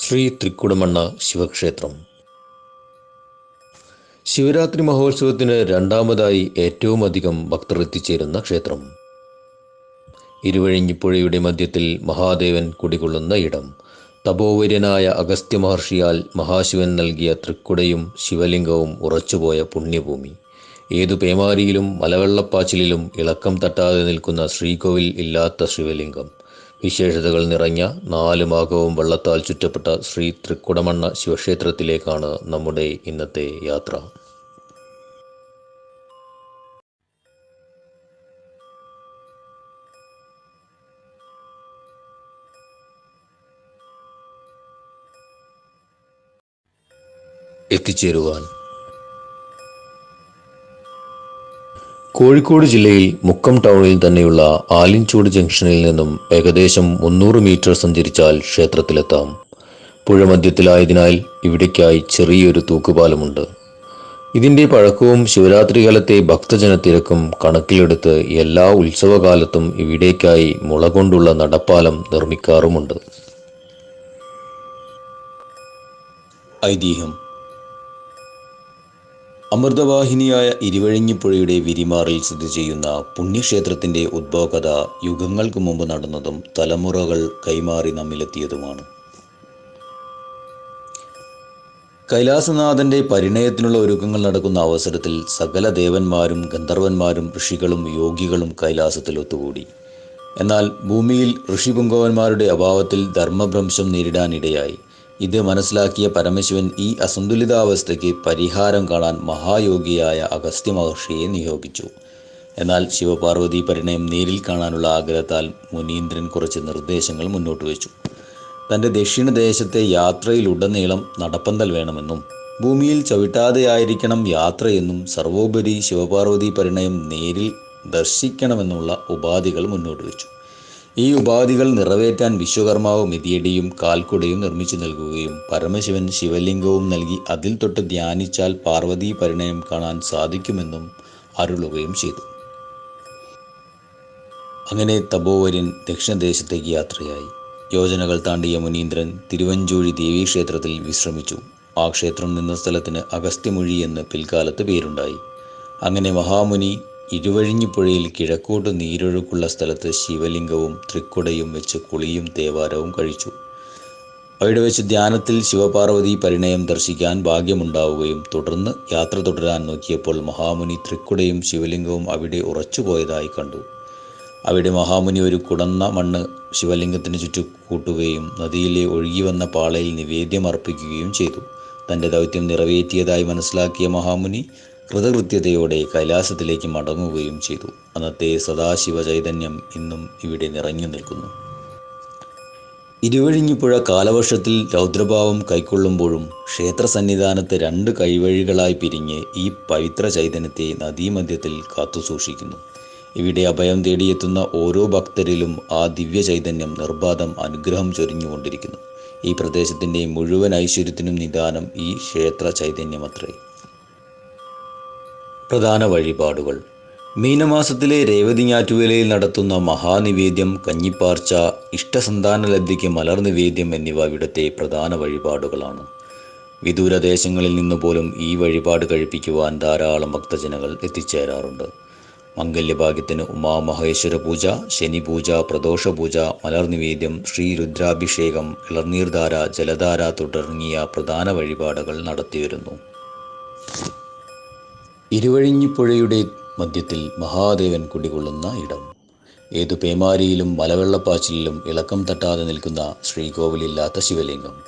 ശ്രീ തൃക്കുടമണ്ണ ശിവക്ഷേത്രം. ശിവരാത്രി മഹോത്സവത്തിന് രണ്ടാമതായി ഏറ്റവും അധികം ഭക്തർ എത്തിച്ചേരുന്ന ക്ഷേത്രം. ഇരുവഴിഞ്ഞിപ്പുഴയുടെ മധ്യത്തിൽ മഹാദേവൻ കുടികൊള്ളുന്ന ഇടം. തപോവര്യനായ അഗസ്ത്യ മഹർഷിയാൽ മഹാശിവൻ നൽകിയ തൃക്കുടയും ശിവലിംഗവും ഉറച്ചുപോയ പുണ്യഭൂമി. ഏതു പേമാരിയിലും മലവെള്ളപ്പാച്ചിലും ഇളക്കം തട്ടാതെ നിൽക്കുന്ന ശ്രീകോവിൽ ഇല്ലാത്ത ശിവലിംഗം. വിശേഷതകൾ നിറഞ്ഞ നാല് ഭാഗവും വെള്ളത്താൽ ചുറ്റപ്പെട്ട ശ്രീ തൃക്കുടമണ്ണ ശിവക്ഷേത്രത്തിലേക്കാണ് നമ്മുടെ ഇന്നത്തെ യാത്ര. എത്തിച്ചേരുവാൻ കോഴിക്കോട് ജില്ലയിൽ മുക്കം ടൗണിൽ തന്നെയുള്ള ആലിൻചൂട് ജംഗ്ഷനിൽ നിന്നും ഏകദേശം മുന്നൂറ് മീറ്റർ സഞ്ചരിച്ചാൽ ക്ഷേത്രത്തിലെത്താം. പുഴമധ്യത്തിലായതിനാൽ ഇവിടേക്കായി ചെറിയൊരു തൂക്കുപാലമുണ്ട്. ഇതിന്റെ പഴക്കവും ശിവരാത്രി കാലത്തെ ഭക്തജനത്തിരക്കും കണക്കിലെടുത്ത് എല്ലാ ഉത്സവകാലത്തും ഇവിടേക്കായി മുള കൊണ്ടുള്ള നടപ്പാലം നിർമ്മിക്കാറുമുണ്ട്. ഐതിഹ്യം അമൃതവാഹിനിയായ ഇരുവഴിഞ്ഞിപ്പുഴയുടെ വിരിമാറിൽ സ്ഥിതി ചെയ്യുന്ന പുണ്യക്ഷേത്രത്തിന്റെ ഉദ്ഭവകഥ യുഗങ്ങൾക്ക് മുമ്പ് നടന്നതും തലമുറകൾ കൈമാറി നമ്മിലെത്തിയതുമാണ്. കൈലാസനാഥന്റെ പരിണയത്തിനുള്ള ഒരുക്കങ്ങൾ നടക്കുന്ന അവസരത്തിൽ സകല ദേവന്മാരും ഗന്ധർവന്മാരും ഋഷികളും യോഗികളും കൈലാസത്തിൽ ഒത്തുകൂടി. എന്നാൽ ഭൂമിയിൽ ഋഷിപുങ്കവന്മാരുടെ അഭാവത്തിൽ ധർമ്മഭ്രംശം നേരിടാനിടയായി. ഇത് മനസ്സിലാക്കിയ പരമശിവൻ ഈ അസന്തുലിതാവസ്ഥയ്ക്ക് പരിഹാരം കാണാൻ മഹായോഗിയായ അഗസ്ത്യ മഹർഷിയെ നിയോഗിച്ചു. എന്നാൽ ശിവപാർവതി പരിണയം നേരിൽ കാണാനുള്ള ആഗ്രഹത്താൽ മുനീന്ദ്രൻ കുറച്ച് നിർദ്ദേശങ്ങൾ മുന്നോട്ട് വെച്ചു. തന്റെ ദക്ഷിണദേശത്തെ യാത്രയിലുടനീളം നടപ്പന്തൽ വേണമെന്നും ഭൂമിയിൽ ചവിട്ടാതെയായിരിക്കണം യാത്രയെന്നും സർവോപരി ശിവപാർവതി പരിണയം നേരിൽ ദർശിക്കണമെന്നുള്ള ഉപാധികൾ മുന്നോട്ട് വെച്ചു. ഈ ഉപാധികൾ നിറവേറ്റാൻ വിശ്വകർമാവ് മിതിയടിയും കാൽക്കുടയും നിർമ്മിച്ചു നൽകുകയും പരമശിവൻ ശിവലിംഗവും നൽകി അതിൽ തൊട്ട് ധ്യാനിച്ചാൽ പാർവതി പരിണയം കാണാൻ സാധിക്കുമെന്നും അരുളുകയും ചെയ്തു. അങ്ങനെ തപോവര്യൻ ദക്ഷിണദേശത്തേക്ക് യാത്രയായി. യോജനകൾ താണ്ടിയ മുനീന്ദ്രൻ തിരുവഞ്ചൂഴി ദേവീക്ഷേത്രത്തിൽ വിശ്രമിച്ചു. ആ ക്ഷേത്രം നിന്ന സ്ഥലത്തിന് അഗസ്ത്യമൊഴി എന്ന് പിൽക്കാലത്ത് പേരുണ്ടായി. അങ്ങനെ മഹാമുനി ഇരുവഴിഞ്ഞിപ്പുഴയിൽ കിഴക്കോട്ട് നീരൊഴുക്കുള്ള സ്ഥലത്ത് ശിവലിംഗവും തൃക്കുടയും വെച്ച് കുളിയും തേവാരവും കഴിച്ചു. അവിടെ വെച്ച് ധ്യാനത്തിൽ ശിവപാർവതി പരിണയം ദർശിക്കാൻ ഭാഗ്യമുണ്ടാവുകയും തുടർന്ന് യാത്ര തുടരാൻ നോക്കിയപ്പോൾ മഹാമുനി തൃക്കുടയും ശിവലിംഗവും അവിടെ ഉറച്ചുപോയതായി കണ്ടു. അവിടെ മഹാമുനി ഒരു കുടന്ന മണ്ണ് ശിവലിംഗത്തിന് ചുറ്റു കൂട്ടുകയും നദിയിലെ ഒഴുകി വന്ന പാളയിൽ നിവേദ്യം അർപ്പിക്കുകയും ചെയ്തു. തന്റെ ദൗത്യം നിറവേറ്റിയതായി മനസ്സിലാക്കിയ മഹാമുനി കൃതകൃത്യതയോടെ കൈലാസത്തിലേക്ക് മടങ്ങുകയും ചെയ്തു. അന്നത്തെ സദാശിവ ചൈതന്യം ഇന്നും ഇവിടെ നിറഞ്ഞു നിൽക്കുന്നു. ഇരുവഴിഞ്ഞിപ്പുഴ കാലവർഷത്തിൽ രൗദ്രഭാവം കൈക്കൊള്ളുമ്പോഴും ക്ഷേത്ര സന്നിധാനത്ത് രണ്ട് കൈവഴികളായി പിരിഞ്ഞ് ഈ പവിത്ര ചൈതന്യത്തെ നദീമധ്യത്തിൽ കാത്തുസൂക്ഷിക്കുന്നു. ഇവിടെ അഭയം തേടിയെത്തുന്ന ഓരോ ഭക്തരിലും ആ ദിവ്യ ചൈതന്യം നിർബാധം അനുഗ്രഹം ചൊരിഞ്ഞുകൊണ്ടിരിക്കുന്നു. ഈ പ്രദേശത്തിന്റെ മുഴുവൻ ഐശ്വര്യത്തിനും നിദാനം ഈ ക്ഷേത്ര ചൈതന്യമത്രേ പ്രധാന വഴിപാടുകൾ. മീനമാസത്തിലെ രേവതി ഞാറ്റുവേലയിൽ നടത്തുന്ന മഹാനിവേദ്യം കഞ്ഞിപ്പാർച്ച ഇഷ്ടസന്താന ലബ്ധിക്ക് മലർ നിവേദ്യം എന്നിവ ഇവിടുത്തെ പ്രധാന വഴിപാടുകളാണ്. വിദൂരദേശങ്ങളിൽ നിന്ന് പോലും ഈ വഴിപാട് കഴിപ്പിക്കുവാൻ ധാരാളം ഭക്തജനങ്ങൾ എത്തിച്ചേരാറുണ്ട്. മംഗല്യഭാഗ്യത്തിന് ഉമാമഹേശ്വര പൂജ ശനി പൂജ പ്രദോഷ പൂജ മലർ നിവേദ്യം ശ്രീ രുദ്രാഭിഷേകം ഇളർനീർധാര ജലധാര തുടങ്ങിയ പ്രധാന വഴിപാടുകൾ നടത്തിവരുന്നു. ഇരുവഴിഞ്ഞിപ്പുഴയുടെ മധ്യത്തിൽ മഹാദേവൻ കുടികൊള്ളുന്ന ഇടം. ഏതു പേമാരിയിലും മലവെള്ളപ്പാച്ചിലും ഇളക്കം തട്ടാതെ നിൽക്കുന്ന ശ്രീകോവിലില്ലാത്ത ശിവലിംഗം.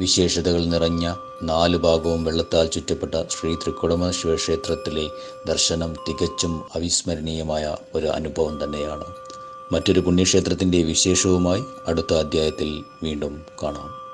വിശേഷതകൾ നിറഞ്ഞ നാല് ഭാഗവും വെള്ളത്താൽ ചുറ്റപ്പെട്ട ശ്രീ തൃക്കുടമ ശിവക്ഷേത്രത്തിലെ ദർശനം തികച്ചും അവിസ്മരണീയമായ ഒരു അനുഭവം തന്നെയാണ്. മറ്റൊരു പുണ്യക്ഷേത്രത്തിന്റെ വിശേഷവുമായി അടുത്ത അധ്യായത്തിൽ വീണ്ടും കാണാം.